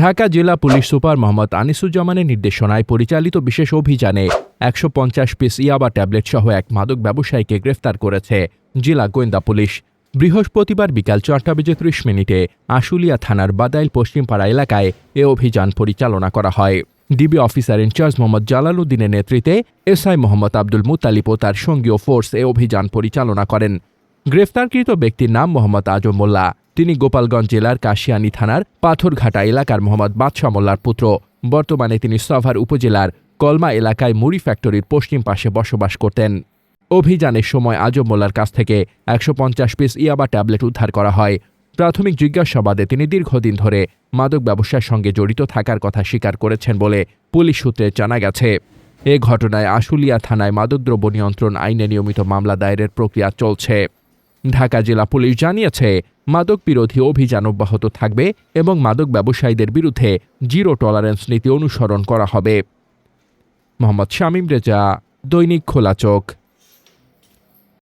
ঢাকা জেলা police super Mohammad আনিসুজ্জামানের নির্দেশনায় পরিচালিত বিশেষ অভিযানে একশো পঞ্চাশ পিস ইয়াবা ট্যাবলেট সহ এক মাদক ব্যবসায়ীকে গ্রেফতার করেছে জেলা গোয়েন্দা পুলিশ। বৃহস্পতিবার বিকাল চারটা বেজে ত্রিশ মিনিটে আশুলিয়া থানার বাদাইল পশ্চিমপাড়া এলাকায় এ অভিযান পরিচালনা করা হয়। DB officer in charge Mohammad জালালউদ্দিনের নেতৃত্বে এসআই মোহাম্মদ আব্দুল মুতালিব ও তার সঙ্গীয় ফোর্স এ অভিযান পরিচালনা করেন। গ্রেফতারকৃত ব্যক্তির নাম মোহাম্মদ আজম মোল্লা। তিনি গোপালগঞ্জ জেলার কাশিয়ানী থানার পাথরঘাটা এলাকার মোহাম্মদ বাদশাহ মোল্লার পুত্র। বর্তমানে তিনি সাভার উপজেলার কলমা এলাকায় মুড়ি ফ্যাক্টরির পশ্চিম পাশে বসবাস করতেন। অভিযানের সময় আজম মোল্লার কাছ থেকে একশো পঞ্চাশ পিস ইয়াবা ট্যাবলেট উদ্ধার করা হয়। প্রাথমিক জিজ্ঞাসাবাদে তিনি দীর্ঘদিন ধরে মাদক ব্যবসার সঙ্গে জড়িত থাকার কথা স্বীকার করেছেন বলে পুলিশ সূত্রে জানা গেছে। এ ঘটনায় আশুলিয়া থানায় মাদকদ্রব্য নিয়ন্ত্রণ আইনে নিয়মিত মামলা দায়েরের প্রক্রিয়া চলছে। ঢাকা জেলা পুলিশ জানিয়েছে, মাদক বিরোধী অভিযান অব্যাহত থাকবে এবং মাদক ব্যবসায়ীদের বিরুদ্ধে জিরো টলারেন্স নীতি অনুসরণ করা হবে। মোহাম্মদ শামীম রেজা, দৈনিক খোলা চোখ।